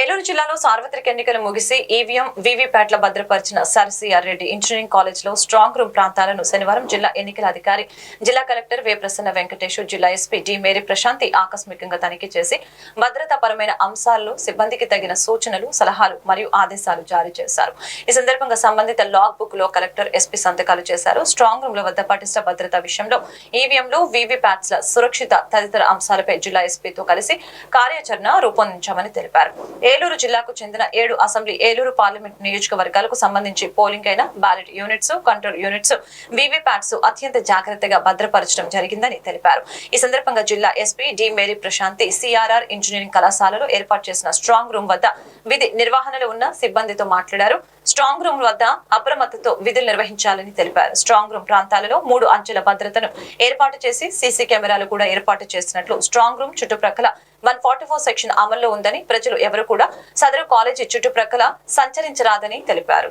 ఏలూరు జిల్లాలో సార్వత్రిక ఎన్నికలు ముగిసి ఈవీఎం వీవీప్యాట్ల భద్రపరిచిన sir C R Reddy engineering కాలేజ్లో స్ట్రాంగ్ రూమ్ ప్రాంతాలను శనివారం జిల్లా ఎన్నికల అధికారి జిల్లా కలెక్టర్ వే ప్రసన్న వెంకటేశ్వర్ జిల్లా ఎస్పీ డి మేరీ ప్రశాంతి ఆకస్మికంగా తనిఖీ చేసి భద్రతాపరమైన అంశాల్లో సిబ్బందికి తగిన సూచనలు సలహాలు మరియు ఆదేశాలు జారీ చేశారు. ఈ సందర్భంగా సంబంధిత లాగ్ బుక్లో కలెక్టర్ ఎస్పీ సంతకాలు చేశారు. స్ట్రాంగ్ రూమ్ ల వద్ద పటిష్ట భద్రత విషయంలో ఈవీఎంలు వీవీప్యాట్స్ ల సురక్షిత తదితర అంశాలపై జిల్లా ఎస్పీతో కలిసి కార్యాచరణ రూపొందించామని తెలిపారు. ఏలూరు జిల్లాకు చెందిన ఏడు అసెంబ్లీ ఏలూరు పార్లమెంట్ నియోజకవర్గాలకు సంబంధించి పోలింగ్ అయిన ballot units control units VVPATs అత్యంత జాగ్రత్తగా భద్రపరచడం జరిగిందని తెలిపారు. ఈ సందర్భంగా జిల్లా SP D Mary Prashanti CRR engineering కళాశాలలో ఏర్పాటు చేసిన స్ట్రాంగ్ రూమ్ వద్ద విధి నిర్వహణలో ఉన్న సిబ్బందితో మాట్లాడారు. స్ట్రాంగ్ రూమ్ వద్ద అప్రమత్తతో విధులు నిర్వహించాలని తెలిపారు. స్ట్రాంగ్ రూమ్ ప్రాంతాలలో మూడు అంచెల భద్రతను ఏర్పాటు చేసి సీసీ కెమెరాలు కూడా ఏర్పాటు చేసినట్లు స్ట్రాంగ్ రూమ్ చుట్టుప్రక్కల వన్ ఫార్టీ ఫోర్ సెక్షన్ అమల్లో ఉందని ప్రజలు ఎవరు కూడా సదరు కాలేజీ చుట్టుప్రక్కల సంచరించరాదని తెలిపారు.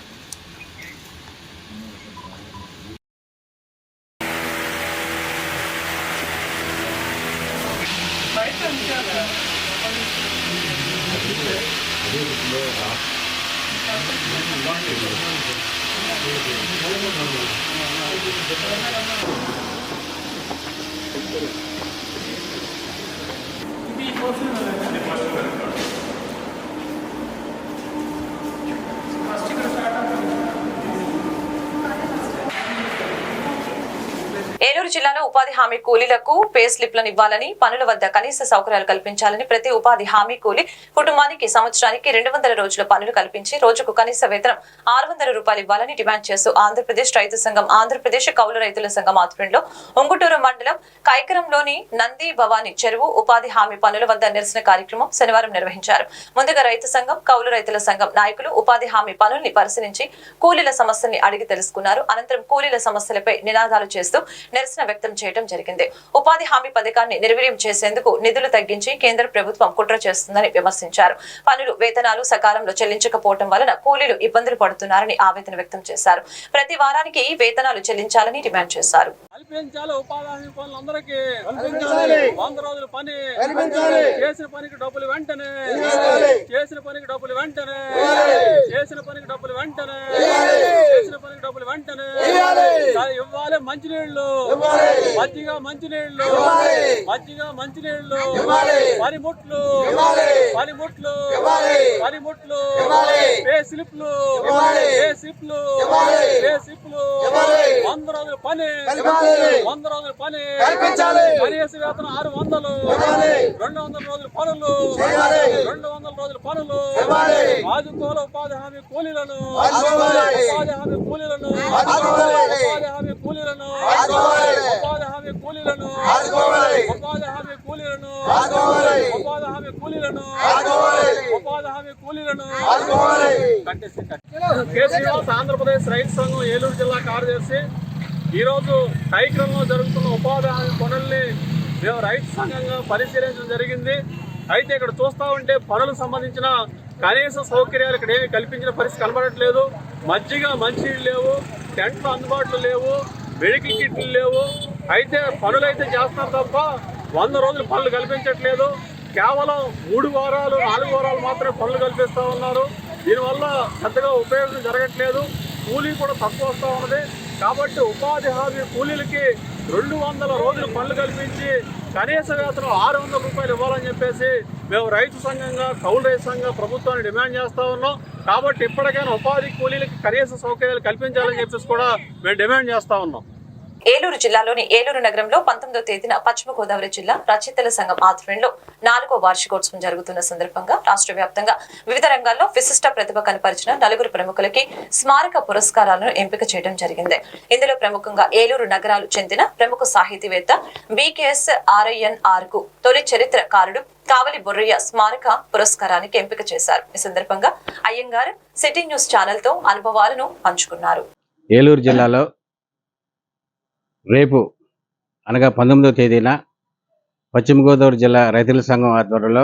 బయట ఉంచారు ఇది పోర్షన్ ఫస్ట్ ఇక్కడ స్టార్ట్ అవుతుంది ఏలూరు జిల్లాలో ఉపాధి హామీ కూలీలకు పే స్లిప్లను ఇవ్వాలని పనుల వద్ద కనీస సౌకర్యాలు కల్పించాలని ప్రతి ఉపాధి హామీ కూలీ కుటుంబానికి సంవత్సరానికి రెండు వందల రోజుల పనులు కల్పించి రోజుకు కనీస వేతనం ఆరు వందల రూపాయలు ఇవ్వాలని డిమాండ్ చేస్తూ ఆంధ్రప్రదేశ్ రైతు సంఘం ఆంధ్రప్రదేశ్ కౌలు రైతుల సంఘం ఆధ్వర్యంలో ఉంగుటూరు మండలం కైకరంలోని నంది భవానీ చెరువు ఉపాధి హామీ పనుల వద్ద నిరసన కార్యక్రమం శనివారం నిర్వహించారు. ముందుగా రైతు సంఘం కౌలు రైతుల సంఘం నాయకులు ఉపాధి హామీ పనుల్ని పరిశీలించి కూలీల సమస్యల్ని అడిగి తెలుసుకున్నారు. అనంతరం కూలీల సమస్యలపై నినాదాలు చేస్తూ నిరసన వ్యక్తం చేయడం జరిగింది ఉపాధి హామీ పథకాన్ని నిర్వీర్యం చేసేందుకు నిధులు తగ్గించి కేంద్ర ప్రభుత్వం కుట్ర చేస్తుందని విమర్శించారు పనులు వేతనాలు సకాలంలో చెల్లించకపోవడం వలన కూలీలు ఇబ్బందులు పడుతున్నారని ఆవేదన వ్యక్తం చేశారు ప్రతి వారానికి వేతనాలు చెల్లించాలని డిమాండ్ చేశారు కల్పించాలి ఉపాధి హామీ పనులందరికీ కల్పించాలి. వంద రోజుల పని కల్పించాలి. చేసిన పనికి డబ్బులు వెంటనే ఇవ్వాలి. చేసిన పనికి డబ్బులు వెంటనే ఇవ్వాలి. చేసిన పనికి డబ్బులు వెంటనే ఇవ్వాలి. చేసిన పనికి డబ్బులు వెంటనే ఇవ్వాలి. అది ఇవ్వాలి మంచినీళ్ళు. మజ్జిగ మంచినీళ్ళు. మజ్జిగ మంచినీళ్ళు. పనిముట్లు. పనిముట్లు ఇవ్వాలి. పనిముట్లు ఇవ్వాలి. పే స్లిప్లు. పే స్లిప్లు. పే స్లిప్లు. వంద రోజుల పని. వంద రోజుల పని. కనీస వేతనం ఆరు వందలు. రెండు వందల రోజుల పనులు. రెండు వందల రోజుల పనులు. ఆదుకోల ఉపాధి హామీ కూలీలను. ఉపాధి హామీ కూలీలను. ఉపాధి హామీ కూలీలను. ఉపాధి హామీ కూలీలను ఆదుకోవాలి. ఉపాధి హామీ కూలీలను. ఉపాధి హామీ కూలీలను. ఉపాధి హామీ కూలీలను ఆదుకోవాలి. కట్టేసి కట్టేసి. కె. శ్రీనివాస్ ఆంధ్రప్రదేశ్ రైతు సంఘం ఏలూరు జిల్లా కార్యదర్శి ఈరోజు కార్యక్రమంలో జరుగుతున్న ఉపాధి హామీ పనుల్ని మేము రైతు సంఘంగా పరిశీలించడం జరిగింది అయితే ఇక్కడ చూస్తా ఉంటే పనులకు సంబంధించిన కనీస సౌకర్యాలు ఇక్కడ ఏమి కల్పించిన పరిస్థితి కనబడట్లేదు మజ్జిగ మంచినీళ్ళు లేవు టెంట్లు అందుబాటులో లేవు మెడికల్ కిట్లు లేవు అయితే పనులు అయితే చేస్తారు తప్ప వంద రోజులు పనులు కల్పించట్లేదు. కేవలం మూడు వారాలు నాలుగు వారాలు మాత్రమే పనులు కల్పిస్తూ ఉన్నారు. దీనివల్ల పెద్దగా ఉపయోగం జరగట్లేదు. కూలీ కూడా తక్కువ వస్తూ ఉన్నది. కాబట్టి ఉపాధి హామీ కూలీలకి రెండు వందల రోజులు పనులు కల్పించి కనీస వేతనం ఆరు వందల రూపాయలు ఇవ్వాలని చెప్పేసి మేము రైతు సంఘంగా కౌలు రైతు సంఘంగా ప్రభుత్వాన్ని డిమాండ్ చేస్తూ ఉన్నాం. కాబట్టి ఇప్పటికైనా ఉపాధి కూలీలకి కనీస సౌకర్యాలు కల్పించాలని చెప్పేసి కూడా మేము డిమాండ్ చేస్తూ ఉన్నాం. ఏలూరు జిల్లాలోని ఏలూరు నగరంలో పంతొమ్మిదో తేదీన పశ్చిమ గోదావరి జిల్లా రచయితల సంఘం ఆధ్వర్యంలో నాలుగో వార్షికోత్సవం జరుగుతున్న సందర్భంగా రాష్ట్ర వ్యాప్తంగా వివిధ రంగాల్లో విశిష్ట ప్రతిభ కనపరిచిన నలుగురు ప్రముఖులకి స్మారక పురస్కారాలను ఎంపిక చేయడం జరిగింది. ఇందులో ప్రముఖంగా ఏలూరు నగరాలు చెందిన ప్రముఖ సాహితీవేత్త బీకేఎస్ ఆర్ఐఎన్ఆర్కు తొలి చరిత్రకారుడు కావలి బొర్రయ్య స్మారక పురస్కారానికి ఎంపిక చేశారు. ఈ సందర్భంగా అయ్యంగారు సిటీ న్యూస్ ఛానల్తో అనుభవాలను పంచుకున్నారు. ఏలూరు జిల్లాలో రేపు అనగా పంతొమ్మిదవ తేదీన పశ్చిమ గోదావరి జిల్లా రైతుల సంఘం ఆధ్వర్యంలో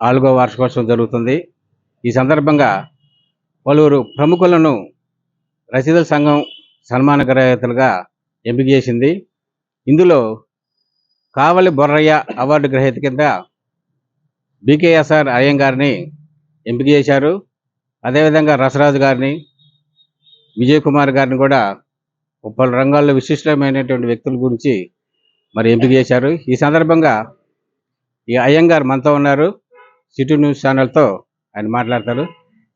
నాలుగో వార్షికోత్సవం జరుగుతుంది. ఈ సందర్భంగా పలువురు ప్రముఖులను రసీదుల సంఘం సన్మాన గ్రహీతలుగా ఎంపిక చేసింది. ఇందులో కావలి బొర్రయ్య అవార్డు గ్రహీత కింద బీకేఎస్ఆర్ అయ్యంగారిని ఎంపిక చేశారు. అదేవిధంగా రసరాజు గారిని విజయ్ కుమార్ గారిని కూడా పలు రంగాల్లో విశిష్టమైనటువంటి వ్యక్తుల గురించి మరి ఎంపిక చేశారు. ఈ సందర్భంగా ఈ అయ్యంగారు మనతో ఉన్నారు. సిటీ న్యూస్ ఛానల్తో ఆయన మాట్లాడతారు.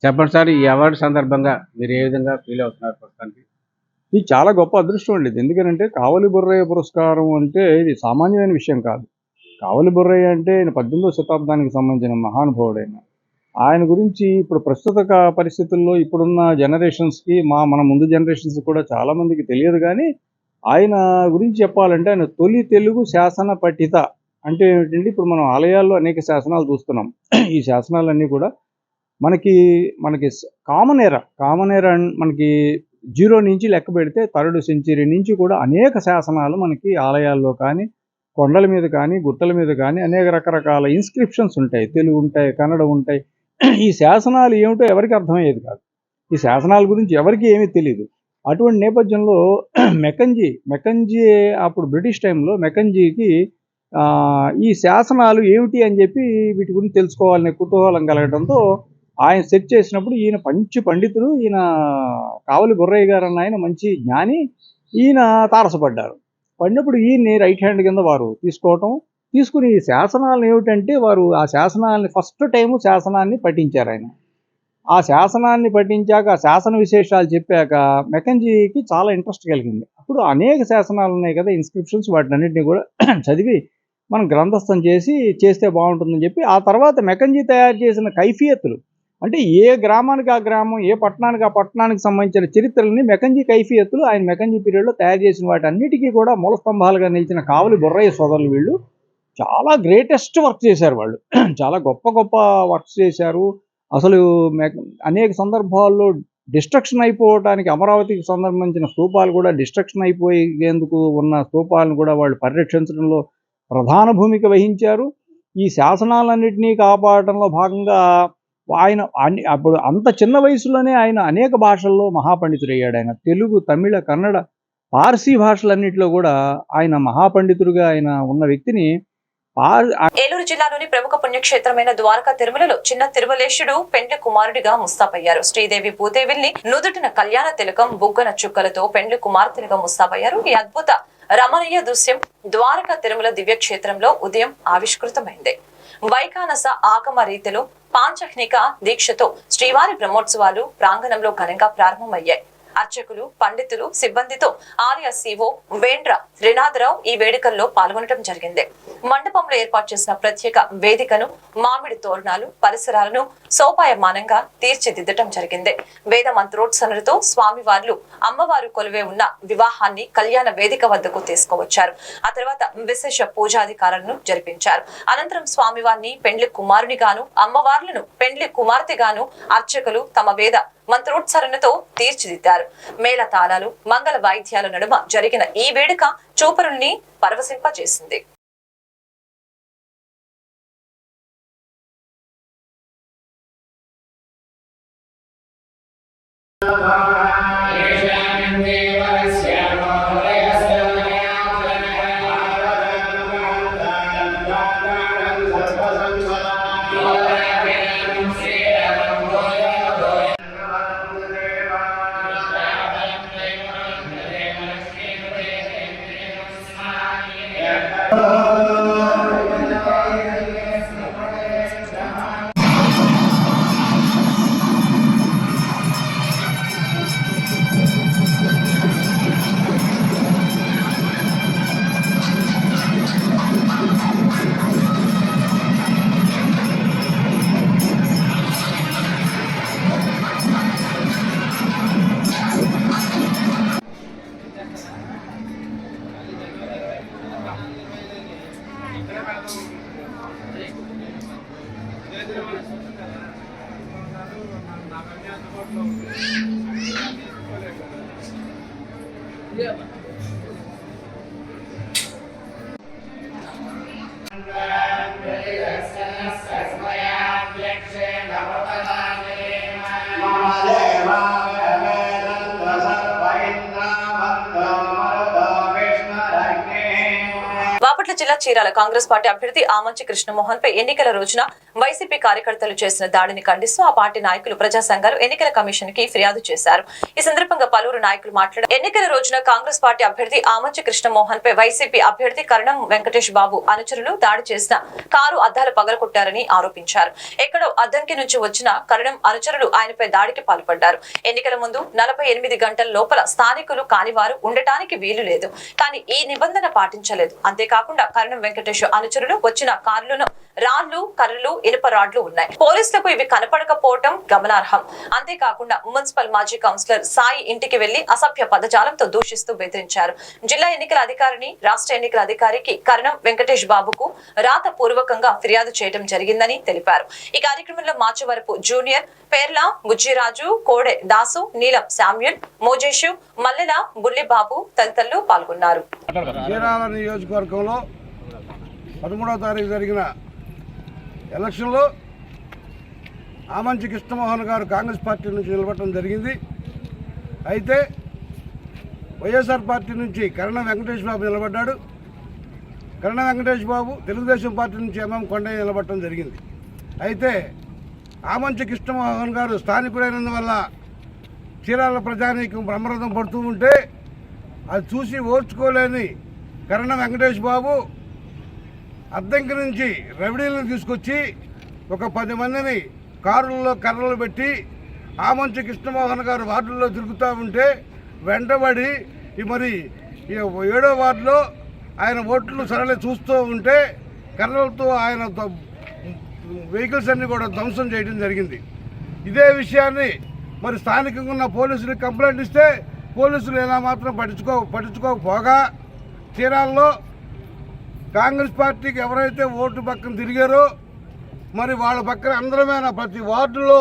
చెప్పండి సార్ ఈ అవార్డు సందర్భంగా మీరు ఏ విధంగా ఫీల్ అవుతున్నారు ప్రస్తుతానికి? ఇది చాలా గొప్ప అదృష్టం అండి. ఇది ఎందుకంటే కావలి బుర్రయ్య పురస్కారం అంటే ఇది సామాన్యమైన విషయం కాదు. కావలి బుర్రయ్య అంటే ఆయన పద్దెనిమిదవ శతాబ్దానికి సంబంధించిన మహానుభావుడైన ఆయన గురించి ఇప్పుడు ప్రస్తుత పరిస్థితుల్లో ఇప్పుడున్న జనరేషన్స్కి మా మన ముందు జనరేషన్స్ కూడా చాలామందికి తెలియదు కానీ ఆయన గురించి చెప్పాలంటే ఆయన తొలి తెలుగు శాసన పఠిత అంటే ఏమిటంటే ఇప్పుడు మనం ఆలయాల్లో అనేక శాసనాలు చూస్తున్నాం. ఈ శాసనాలన్నీ కూడా మనకి మనకి కామన్ ఎరా కామన్ ఎరా మనకి జీరో నుంచి లెక్క పెడితే థర్డ్ సెంచరీ నుంచి కూడా అనేక శాసనాలు మనకి ఆలయాల్లో కానీ కొండల మీద కానీ గుట్టల మీద కానీ అనేక రకరకాల ఇన్స్క్రిప్షన్స్ ఉంటాయి. తెలుగు ఉంటాయి కన్నడ ఉంటాయి. ఈ శాసనాలు ఏమిటో ఎవరికి అర్థమయ్యేది కాదు. ఈ శాసనాల గురించి ఎవరికి ఏమీ తెలియదు అటువంటి నేపథ్యంలో మెకంజీ మెకంజీ అప్పుడు బ్రిటిష్ టైంలో మెకంజీకి ఈ శాసనాలు ఏమిటి అని చెప్పి వీటి గురించి తెలుసుకోవాలనే కుతూహలం కలగడంతో ఆయన సెట్ చేసినప్పుడు ఈయన మంచి పండితుడు ఈయన కావలి బుర్రయ్య గారు అన్న ఆయన మంచి జ్ఞాని ఈయన తారసపడ్డారు. పడినప్పుడు ఈయన్ని రైట్ హ్యాండ్ కింద వారు తీసుకోవటం తీసుకుని ఈ శాసనాలను ఏమిటంటే వారు ఆ శాసనాలని ఫస్ట్ టైం శాసనాన్ని పఠించారు ఆయన. ఆ శాసనాన్ని పఠించాక ఆ శాసన విశేషాలు చెప్పాక మెకంజీకి చాలా ఇంట్రెస్ట్ కలిగింది. అప్పుడు అనేక శాసనాలు ఉన్నాయి కదా ఇన్స్క్రిప్షన్స్ వాటినన్నింటినీ కూడా చదివి మనం గ్రంథస్థం చేసి చేస్తే బాగుంటుందని చెప్పి ఆ తర్వాత మెకంజీ తయారు చేసిన కైఫియత్తులు. అంటే ఏ గ్రామానికి ఆ గ్రామం ఏ పట్టణానికి ఆ పట్టణానికి సంబంధించిన చరిత్రలని మెకంజీ కైఫియత్తులు ఆయన మెకంజీ పీరియడ్లో తయారు చేసిన వాటి అన్నిటికీ కూడా మూలస్తంభాలుగా నిలిచిన కావలి బొర్రయ్య సోదరులు వీళ్ళు చాలా గ్రేటెస్ట్ వర్క్ చేశారు వాళ్ళు. చాలా గొప్ప గొప్ప వర్క్స్ చేశారు. అసలు అనేక సందర్భాల్లో డిస్ట్రక్షన్ అయిపోవడానికి అమరావతికి సంబంధించిన స్తూపాలు కూడా డిస్ట్రక్షన్ అయిపోయేందుకు ఉన్న స్తూపాలను కూడా వాళ్ళు పరిరక్షించడంలో ప్రధాన భూమిక వహించారు. ఈ శాసనాలన్నింటినీ కాపాడటంలో భాగంగా ఆయన అన్ని అప్పుడు అంత చిన్న వయసులోనే ఆయన అనేక భాషల్లో మహాపండితుడయ్యాడు ఆయన. తెలుగు తమిళ కన్నడ పార్సీ భాషలన్నింటిలో కూడా ఆయన మహాపండితుడిగా ఆయన ఉన్న వ్యక్తిని ఏలూరు జిల్లాలోని ప్రముఖ పుణ్యక్షేత్రమైన ద్వారకా తిరుమలలో చిన్న తిరుమలేశుడు పెండ్లి కుమారుడిగా ముస్తాబయ్యారు. శ్రీదేవి భూదేవిల్ని నుదుటిన కళ్యాణ తిలకం బుగ్గన చుక్కలతో పెండ్లి కుమార్తెలుగా ముస్తాబయ్యారు. ఈ అద్భుత రమణీయ దృశ్యం ద్వారకా తిరుమల దివ్య క్షేత్రంలో ఉదయం ఆవిష్కృతమైంది. వైకానస ఆగమ రీతిలో పాంచహ్నిక దీక్షతో శ్రీవారి బ్రహ్మోత్సవాలు ప్రాంగణంలో ఘనంగా ప్రారంభమయ్యాయి. అర్చకులు పండితులు సిబ్బందితో ఆలయ సీఓ వేండ్ర రినాథరావు ఈ వేడుకల్లో పాల్గొనడం జరిగింది. మండపంలో ఏర్పాటు చేసిన ప్రత్యేక వేదికను మామిడి తోరణాలు పరిసరాలను సోపాయమానంగా తీర్చిదిద్దటం జరిగింది. వేద మంత్రోత్సనలతో స్వామివార్లు అమ్మవారు కొలువే ఉన్న వివాహాన్ని కళ్యాణ వేదిక వద్దకు తీసుకువచ్చారు. ఆ తర్వాత విశేష పూజాధికారులను జరిపించారు. అనంతరం స్వామివారిని పెండ్లి కుమారునిగాను అమ్మవార్లను పెండ్లి కుమార్తెగాను అర్చకులు తమ వేద మంత్రోత్సరణతో తీర్చిదిద్దారు. మేళ తాళాలు మంగళ వాయిద్యాల నడుమ జరిగిన ఈ వేడుక చూపరుణ్ణి పరవశింపజేసింది. Thank జిల్లా చీరాల కాంగ్రెస్ పార్టీ అభ్యర్థి ఆమంచి కృష్ణమోహన్ పై ఎన్నికల రోజున వైసీపీ కార్యకర్తలు చేసిన దాడిని ఖండిస్తూ ఆ పార్టీ నాయకులు ప్రజా సంఘాలు ఎన్నికల కమిషన్కి ఫిర్యాదు చేశారు. ఈ సందర్భంగా పలువురు నాయకులు మాట్లాడారు. ఎన్నికల రోజున కాంగ్రెస్ పార్టీ అభ్యర్థి ఆమంచి కృష్ణమోహన్ పై వైసీపీ అభ్యర్థి కరణం వెంకటేష్ బాబు అనుచరులు దాడి చేసిన కారు అద్దాలు పగలకొట్టారని ఆరోపించారు. ఎక్కడో అద్దంకి నుంచి వచ్చిన కరణం అనుచరులు ఆయనపై దాడికి పాల్పడ్డారు. ఎన్నికల ముందు నలభై ఎనిమిది గంటల లోపల స్థానికులు కానివారు ఉండటానికి వీలు లేదు. కానీ ఈ నిబంధన పాటించలేదు. అంతేకాకుండా కరణం వెంకటేష్ అనుచరులు వచ్చిన కారులను రాళ్ళు కర్రలు ఇనుప రాడ్లు ఉన్నాయి. పోలీసులకు ఇవి కనపడకపోవటం గమనార్హం. అంతేకాకుండా మున్సిపల్ మాజీ కౌన్సిలర్ సాయి ఇంటికి వెళ్ళి అసభ్య పదజాలంతో దూషిస్తూ బెదిరించారు. జిల్లా ఎన్నికల అధికారిని రాష్ట్ర ఎన్నికల అధికారికి కరణం వెంకటేష్ బాబుకు రాత పూర్వకంగా ఫిర్యాదు చేయడం జరిగిందని తెలిపారు. ఈ కార్యక్రమంలో మాచవరపు జూనియర్ పేర్ల బుజ్జిరాజు కోడె దాసు నీలం శామ్యుల్ మోజేషు మల్లెల బుల్లిబాబు తదితరులు పాల్గొన్నారు. నియోజకవర్గంలో పదమూడవ తారీఖు జరిగిన ఎలక్షన్లో ఆమంచి కృష్ణమోహన్ గారు కాంగ్రెస్ పార్టీ నుంచి నిలబడటం జరిగింది. అయితే వైఎస్ఆర్ పార్టీ నుంచి కరణ వెంకటేష్ బాబు నిలబడ్డాడు. కరణ వెంకటేష్ బాబు తెలుగుదేశం పార్టీ నుంచి ఎంఎం కొండయ్య నిలబడటం జరిగింది. అయితే ఆమంచి కృష్ణమోహన్ గారు స్థానికుడైనందువల్ల చీరాల ప్రజానీకం బ్రహ్మరథం పడుతూ ఉంటే అది చూసి ఓర్చుకోలేని కరణ వెంకటేష్ బాబు అద్దంకి నుంచి రవిడీలను తీసుకొచ్చి ఒక పది మందిని కారుల్లో కర్రలు పెట్టి ఆమంచి కృష్ణమోహన్ గారు వార్డుల్లో తిరుగుతూ ఉంటే వెంటబడి ఈ మరి ఈ ఏడో వార్డులో ఆయన ఓట్లు సరళి చూస్తూ ఉంటే కర్రలతో ఆయన వెహికల్స్ అన్ని కూడా ధ్వంసం చేయడం జరిగింది. ఇదే విషయాన్ని మరి స్థానికంగా ఉన్న పోలీసులకు కంప్లైంట్ ఇస్తే పోలీసులు ఎలా మాత్రం పట్టించుకో పట్టించుకోకపోగా చీరాల్లో కాంగ్రెస్ పార్టీకి ఎవరైతే ఓటు పక్కన తిరిగారో మరి వాళ్ళ పక్కన అందరమైనా ప్రతి వార్డులో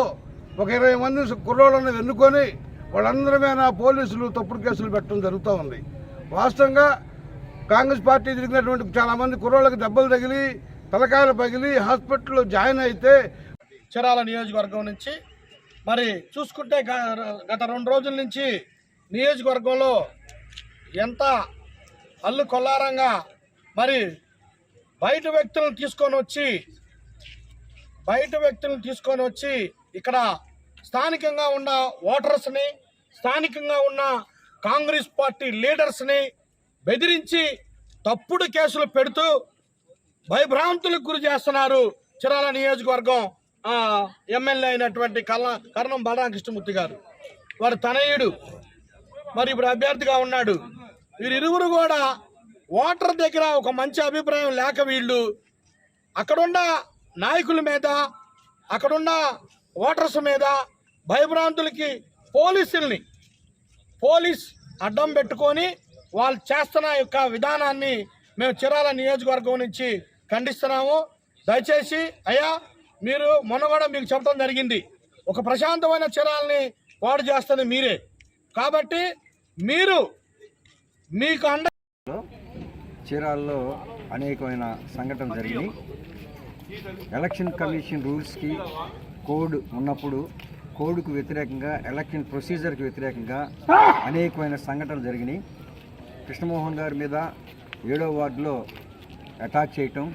ఒక ఇరవై మంది కుర్రోళ్ళని ఎన్నుకొని వాళ్ళందరమైనా పోలీసులు తప్పుడు కేసులు పెట్టడం జరుగుతూ ఉంది. వాస్తవంగా కాంగ్రెస్ పార్టీ తిరిగినటువంటి చాలామంది కుర్రోళ్ళకి దెబ్బలు తగిలి తలకాయలు పగిలి హాస్పిటల్లో జాయిన్ అయితే చిరాల నియోజకవర్గం నుంచి మరి చూసుకుంటే గత రెండు రోజుల నుంచి నియోజకవర్గంలో ఎంత అల్లు కొల్లారంగా మరి బయట వ్యక్తులను తీసుకొని వచ్చి బయట వ్యక్తులను తీసుకొని వచ్చి ఇక్కడ స్థానికంగా ఉన్న ఓటర్స్ని స్థానికంగా ఉన్న కాంగ్రెస్ పార్టీ లీడర్స్ని బెదిరించి తప్పుడు కేసులు పెడుతూ భయభ్రాంతులకు గురి చేస్తున్నారు చిరాల నియోజకవర్గం ఎమ్మెల్యే అయినటువంటి కల్ల కర్ణం బాలకృష్ణమూర్తి గారు. వారు తనయుడు. మరి ఇప్పుడు అభ్యర్థిగా ఉన్నాడు. వీరిరువురు కూడా ఓటర్ దగ్గర ఒక మంచి అభిప్రాయం లేక వీళ్ళు అక్కడున్న నాయకుల మీద అక్కడున్న ఓటర్స్ మీద భయభ్రాంతులకి పోలీసుల్ని పోలీస్ అడ్డం పెట్టుకొని వాళ్ళు చేస్తున్న యొక్క విధానాన్ని మేము చిరాల నియోజకవర్గం నుంచి ఖండిస్తున్నాము. దయచేసి అయ్యా మీరు మొన్న కూడా మీకు చెప్పడం జరిగింది. ఒక ప్రశాంతమైన చిరాలని పాడు చేస్తుంది మీరే. కాబట్టి మీరు మీకు అండ చీరాల్లో అనేకమైన సంఘటన జరిగినాయి. ఎలక్షన్ కమిషన్ రూల్స్కి కోడ్ ఉన్నప్పుడు కోడ్కు వ్యతిరేకంగా ఎలక్షన్ ప్రొసీజర్కి వ్యతిరేకంగా అనేకమైన సంఘటనలు జరిగినాయి. కృష్ణమోహన్ గారి మీద ఏడో వార్డులో అటాక్ చేయటం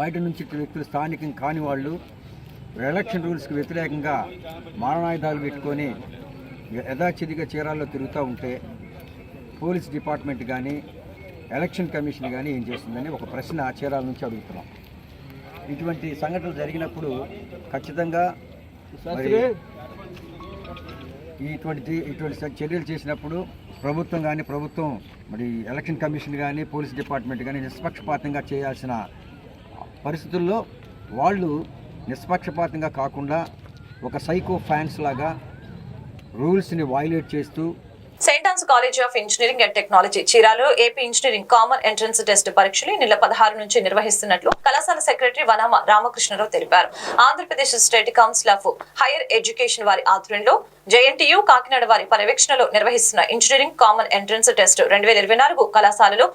బయట నుంచి వ్యక్తులు స్థానికం కాని వాళ్ళు ఎలక్షన్ రూల్స్కి వ్యతిరేకంగా మారణాయుధాలు పెట్టుకొని యథాచితిగా చీరాల్లో తిరుగుతూ ఉంటే పోలీస్ డిపార్ట్మెంట్ కానీ ఎలక్షన్ కమిషన్ కానీ ఏం చేస్తుందని ఒక ప్రశ్న చీరాల నుంచి అడుగుతున్నాం. ఇటువంటి సంఘటనలు జరిగినప్పుడు ఖచ్చితంగా మరి ఇటువంటి ఇటువంటి చర్యలు చేసినప్పుడు ప్రభుత్వం కానీ ప్రభుత్వం మరి ఎలక్షన్ కమిషన్ కానీ పోలీస్ డిపార్ట్మెంట్ కానీ నిష్పక్షపాతంగా చేయాల్సిన పరిస్థితుల్లో వాళ్ళు నిష్పక్షపాతంగా కాకుండా ఒక సైకో ఫ్యాన్స్ లాగా రూల్స్ని వైలేట్ చేస్తూ college of engineering and technology చీరాలో AP engineering common entrance test పరీక్షలు ఈ నెల పదహారు నుంచి నిర్వహిస్తున్నట్లు కళాశాల సెక్రటరీ వనామ రామకృష్ణరావు తెలిపారు. Andhra Pradesh state council of higher education వారి ఆధ్వర్యంలో జేఎన్టీయు కాకినాడ వారి పర్యవేక్షణలో నిర్వహిస్తున్న ఇంజనీరింగ్ కామన్ ఎంట్రన్స్ టెస్ట్ రెండు వేల ఇరవై నాలుగు కళాశాలలో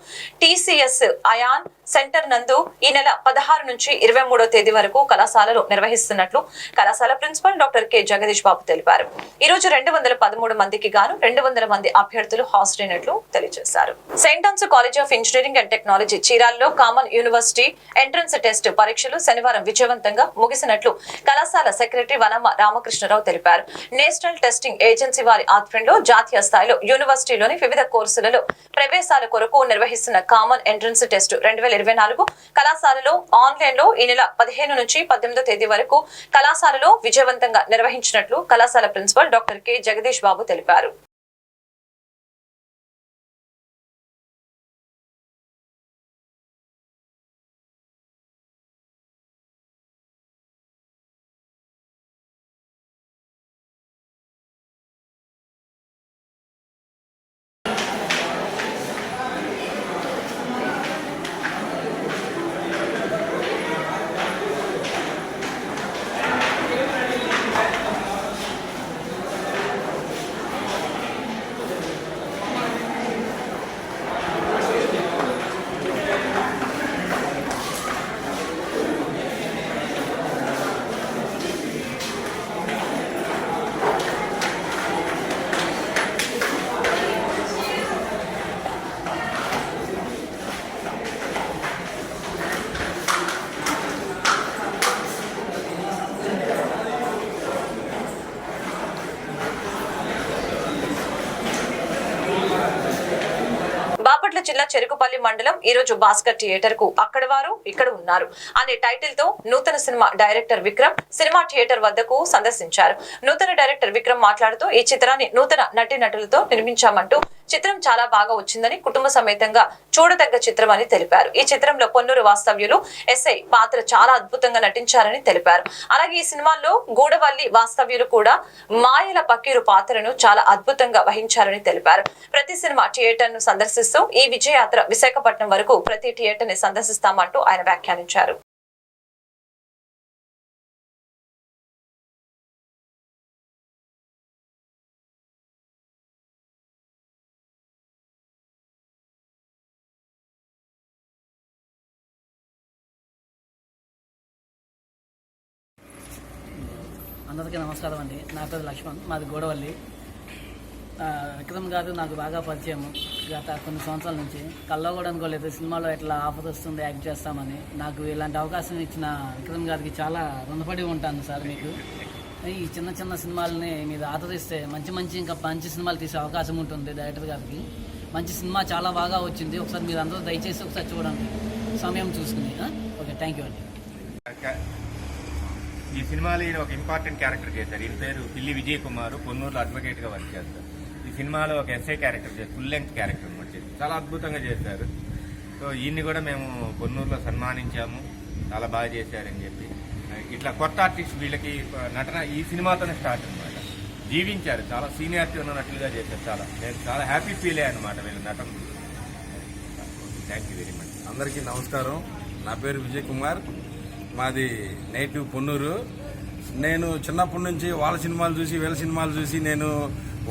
టీసీఎస్ అయాన్ సెంటర్ నందు ఈ నెల పదహారు నుంచి ఇరవై మూడో తేదీ వరకు కళాశాలలో నిర్వహిస్తున్నట్లు కళాశాల principal doctor K. Jagadish Babu తెలిపారు. ఈ రోజు రెండు వందల పదమూడు మందికి గాను రెండు వందల మంది అభ్యర్థులు హాజరైనట్లు తెలియజేశారు. Saint Ann's college of engineering and technology చీరాల్లో కామన్ యూనివర్సిటీ ఎంట్రన్స్ టెస్ట్ పరీక్షలు శనివారం విజయవంతంగా ముగిసినట్లు కళాశాల సెక్రటరీ వనమ రామకృష్ణరావు తెలిపారు. నేషనల్ టెస్టింగ్ ఏజెన్సీ వారి ఆధ్వర్యంలో జాతీయ స్థాయిలో యూనివర్సిటీలోని వివిధ కోర్సులలో ప్రవేశాల కొరకు నిర్వహిస్తున్న కామన్ ఎంట్రన్స్ టెస్ట్ రెండు వేల ఇరవై నాలుగు కళాశాలలో ఆన్లైన్లో ఈ నెల పదిహేను నుంచి పద్దెనిమిదో తేదీ వరకు కళాశాలలో విజయవంతంగా నిర్వహించినట్లు కళాశాల principal doctor K. Jagadish Babu తెలిపారు. జిల్లా మండలం ఈ రోజు భాస్కర్ థియేటర్కు అక్కడ వారు ఇక్కడ ఉన్నారు. అనే టైటిల్తో నూతన cinema director Vikram cinema theatre వద్దకు సందర్శించారు. నూతన డైరెక్టర్ విక్రమ్ మాట్లాడుతూ ఈ చిత్రాన్ని నూతన నటి నటులతో నిర్మించామంటూ చిత్రం చాలా బాగా వచ్చిందని కుటుంబ సమేతంగా చూడదగ్గ చిత్రం అని తెలిపారు. ఈ చిత్రంలో పొన్నూరు వాస్తవ్యులు ఎస్ఐ పాత్ర చాలా అద్భుతంగా నటించారని తెలిపారు. అలాగే ఈ సినిమాల్లో గూడవల్లి వాస్తవ్యులు కూడా మాయల పకీరు పాత్రను చాలా అద్భుతంగా వహించారని తెలిపారు. ప్రతి సినిమా థియేటర్ను సందర్శిస్తూ ఈ విజయయాత్ర విశాఖపట్నం వరకు ప్రతి థియేటర్ని సందర్శిస్తామంటూ ఆయన వ్యాఖ్యానించారు. అందరికీ నమస్కారం అండి. నా పేరు లక్ష్మణ్ మాది గోడవల్లి. విక్రమ్ గారు నాకు బాగా పరిచయం గత కొన్ని సంవత్సరాల నుంచి. కల్లో కూడా అనుకోలేదు సినిమాలో ఎట్లా ఆఫర్ వస్తుంది యాక్ట్ చేస్తామని. నాకు ఇలాంటి అవకాశం ఇచ్చిన విక్రమ్ గారికి చాలా రుణపడి ఉంటాను సార్ మీకు. ఈ చిన్న చిన్న సినిమాలని మీరు ఆదరిస్తే మంచి మంచి ఇంకా మంచి సినిమాలు తీసే అవకాశం ఉంటుంది డైరెక్టర్ గారికి. మంచి సినిమా చాలా బాగా వచ్చింది. ఒకసారి మీరు అందరూ దయచేసి ఒకసారి చూడండి. సమయం చూసుకుని ఆ? ఓకే థ్యాంక్ యూ అండి. ఈ సినిమాలో ఈయన ఒక ఇంపార్టెంట్ క్యారెక్టర్ చేశారు. ఈయన పేరు పిల్లి విజయ్ కుమార్ పొన్నూరులో అడ్వకేట్గా వర్క్ చేస్తారు. సినిమాలో ఒక SI character full length character అనమాట చాలా అద్భుతంగా చేశారు. సో ఈయన్ని కూడా మేము పొన్నూరులో సన్మానించాము. చాలా బాగా చేశారని చెప్పి. ఇట్లా కొత్త ఆర్టిస్ట్ వీళ్ళకి నటన ఈ సినిమాతోనే స్టార్ట్ అనమాట జీవించారు. చాలా సీనియారిటీ ఉన్న నటులుగా చేశారు చాలా. నేను చాలా హ్యాపీ ఫీల్ అయ్యాను అనమాట వీళ్ళ నటన. థ్యాంక్ యూ వెరీ మచ్ అందరికీ నమస్కారం. నా పేరు విజయ్ కుమార్. మాది నేటివ్ పొన్నూరు. నేను చిన్నప్పటి నుంచి వాళ్ళ సినిమాలు చూసి వీళ్ళ సినిమాలు చూసి నేను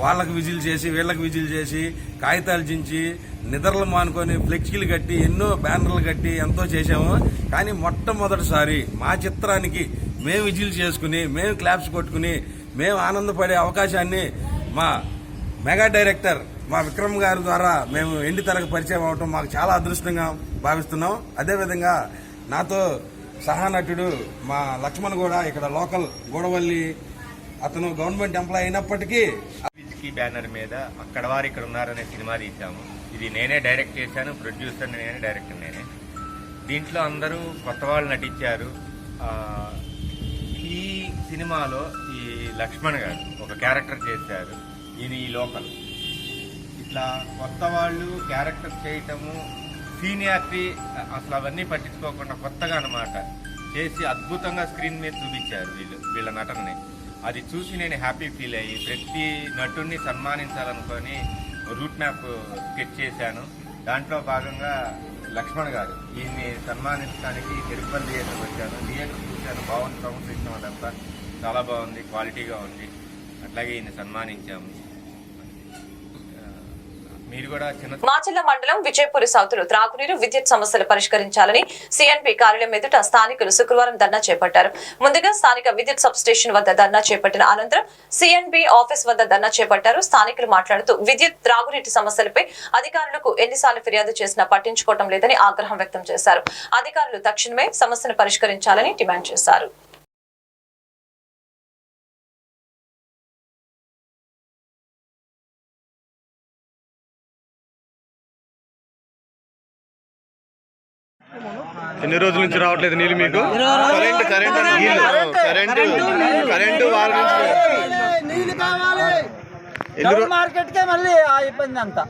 వాళ్ళకి విజిల్ చేసి వీళ్ళకి విజిల్ చేసి కాగితాలు చించి నిద్రలు మానుకొని ఫ్లెక్సీలు కట్టి ఎన్నో బ్యానర్లు కట్టి ఎంతో చేశాము. కానీ మొట్టమొదటిసారి మా చిత్రానికి మేము విజిల్ చేసుకుని మేము క్లాప్స్ కొట్టుకుని మేము ఆనందపడే అవకాశాన్ని మా మెగా డైరెక్టర్ మా విక్రమ్ గారి ద్వారా మేము ఎండి తరకు పరిచయం అవటం మాకు చాలా అదృష్టంగా భావిస్తున్నాం. అదేవిధంగా నాతో సహానటుడు మా లక్ష్మణ్ కూడా ఇక్కడ లోకల్ గోడవల్లి అతను గవర్నమెంట్ ఎంప్లాయ్ అయినప్పటికీ విస్కీ బ్యానర్ మీద అక్కడ వారు ఇక్కడ ఉన్నారనే సినిమా తీసాము ఇది నేనే డైరెక్ట్ చేశాను ప్రొడ్యూసర్ నేనే డైరెక్టర్ నేనే. దీంట్లో అందరూ కొత్త వాళ్ళు నటించారు. ఈ సినిమాలో ఈ లక్ష్మణ్ గారు ఒక క్యారెక్టర్ చేశారు ఈయన ఈ లోకల్ ఇట్లా కొత్త వాళ్ళు క్యారెక్టర్ చేయటము సీనియారిటీ అసలు అవన్నీ పట్టించుకోకుండా కొత్తగా అన్నమాట చేసి అద్భుతంగా స్క్రీన్ మీద చూపించారు వీళ్ళు వీళ్ళ నటనని. అది చూసి నేను హ్యాపీ ఫీల్ అయ్యి ప్రతి నటుడిని సన్మానించాలనుకొని రూట్ మ్యాప్ స్కెచ్ చేశాను. దాంట్లో భాగంగా లక్ష్మణ్ గారు ఈయన్ని సన్మానించడానికి తిరుపతి థియేటర్కి వచ్చాను. థియేటర్ చూశాను. బాగుంది సౌండ్ సిస్టమ్ అదంతా. చాలా బాగుంది. క్వాలిటీగా ఉంది. అట్లాగే ఈయన్ని సన్మానించాము. మాచల్ల మండలం విజయపూరి సౌతులు త్రాగునీరు విద్యుత్ సమస్యలు పరిష్కరించాలని సిఎన్పి కార్యాలయం ఎదుట స్థానికులు శుక్రవారం ధర్నా చేపట్టారు. ముందుగా స్థానిక విద్యుత్ సబ్ స్టేషన్ వద్ద ధర్నా చేపట్టిన అనంతరం సిఎన్బి ఆఫీస్ వద్ద ధర్నా చేపట్టారు. స్థానికులు మాట్లాడుతూ విద్యుత్ త్రాగునీటి సమస్యలపై అధికారులకు ఎన్నిసార్లు ఫిర్యాదు చేసినా పట్టించుకోవడం లేదని ఆగ్రహం వ్యక్తం చేశారు. అధికారులు తక్షణమే సమస్యను పరిష్కరించాలని డిమాండ్ చేశారు. ఎన్ని రోజుల నుంచి రావట్లేదు నీళ్ళు మీకు? కరెంట్ కరెంట్ కరెంటు కరెంటు వారి నుంచి. నీళ్ళు కావాలి. ఎన్ని రో- మార్కెట్ కే మళ్ళీ ఆ ఇబ్బంది అంతా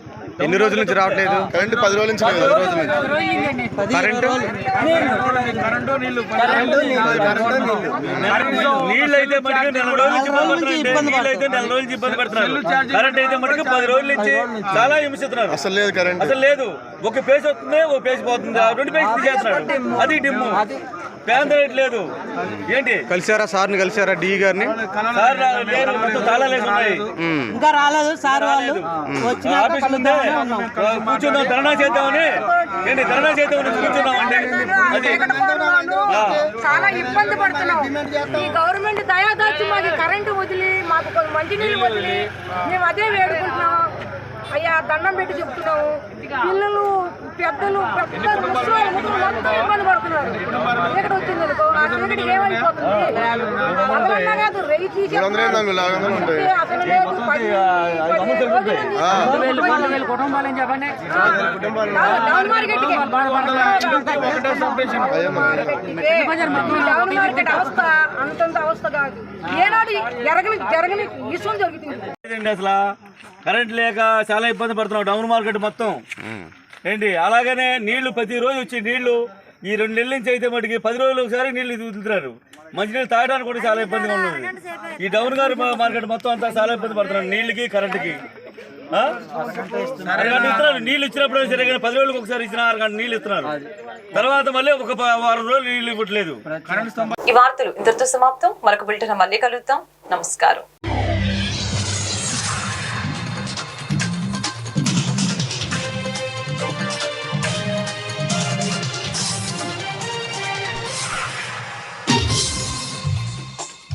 ఎన్ని రోజుల నుంచి రావట్లేదు? కరెంట్ పది రోజుల నుంచి లేదు, పది రోజుల నుంచి. కరెంటు? నీళ్ళు అయితే మటుకు నెల రోజుల నుంచి ఇబ్బంది పడుతున్నారు. నీళ్ళు అయితే నెల రోజుల నుంచి ఇబ్బంది పడుతున్నారు. కరెంట్ అయితే మటుకు పది రోజుల నుంచి చాలా హింసిస్తున్నారు. అసలు లేదు కరెంట్. అసలు లేదు. ఒక పేజ్ వస్తుంది ఒక పేజ్ పోతుంది? రెండు పేజ్ అది డిమ్ము. రేట్ లేదు. ఏంటి? కలిసారా సార్ని కలిసారా డి గారిని? సార్ రా- లేరు మొత్తం తాళాలు వేసి ఉన్నాయి. ఇంకా రాలేదు సార్ వాళ్ళు. ఆఫీస్ కూర్చున్నాం ధర్నా చేద్దామని. ఏంటి ధర్నా చేద్దామని కూర్చున్నాం అండి అది. చాలా ఇబ్బంది పడుతున్నాం. ఈ గవర్నమెంట్ దయాదాచి మాకు కరెంటు వదిలి మాకు మంచినీళ్ళు వదిలి మేము అదే వేడుకుంటున్నాం. అయ్యా దండం పెట్టి చెప్తున్నాము పిల్లలు పెద్దలు ముసలి మొత్తం ఇబ్బంది పడుతున్నారు. ఇక్కడ వచ్చింది అనుకో ఆ చీకటి ఏమైపోతుంది? కాదు రేయి తీసి అసలు లేదు పది-. డౌన్ మార్కెట్ డౌన్ మార్కెట్ అవస్థ అంతంత అవస్థ కాదు. ఏనాడు జరగని జరగని విశ్వం జరుగుతుంది ఏంటి అసలు? కరెంట్ లేక చాలా ఇబ్బంది పడుతున్నాం డౌన్ మార్కెట్ మొత్తం. ఏంటి? అలాగనే నీళ్ళు ప్రతిరోజు వచ్చి నీళ్ళు ఈ రెండు నెలల నుంచి అయితే మటుకి పది రోజులు ఒకసారి నీళ్ళు వదులుతున్నారు. మంచినీళ్ళు తాగడానికి కూడా చాలా ఇబ్బందిగా ఉన్నది. ఈ డౌన్ గారి మార్కెట్ మొత్తం అంతా చాలా ఇబ్బంది పడుతున్నారు నీళ్ళకి కరెంటుకి. ఇస్తున్నారు. నీళ్ళు ఇచ్చినప్పుడు సరే కానీ పది రోజులకు ఒకసారి ఇచ్చిన అరగంట నీళ్ళు ఇస్తున్నారు. తర్వాత మళ్ళీ ఒక వారం రోజులు నీళ్ళు ఇవ్వట్లేదు. ఈ వార్తలు ఇంతటితో సమాప్తం. మరొక బిల్టన్ మళ్ళీ కలుద్దాం. నమస్కారం.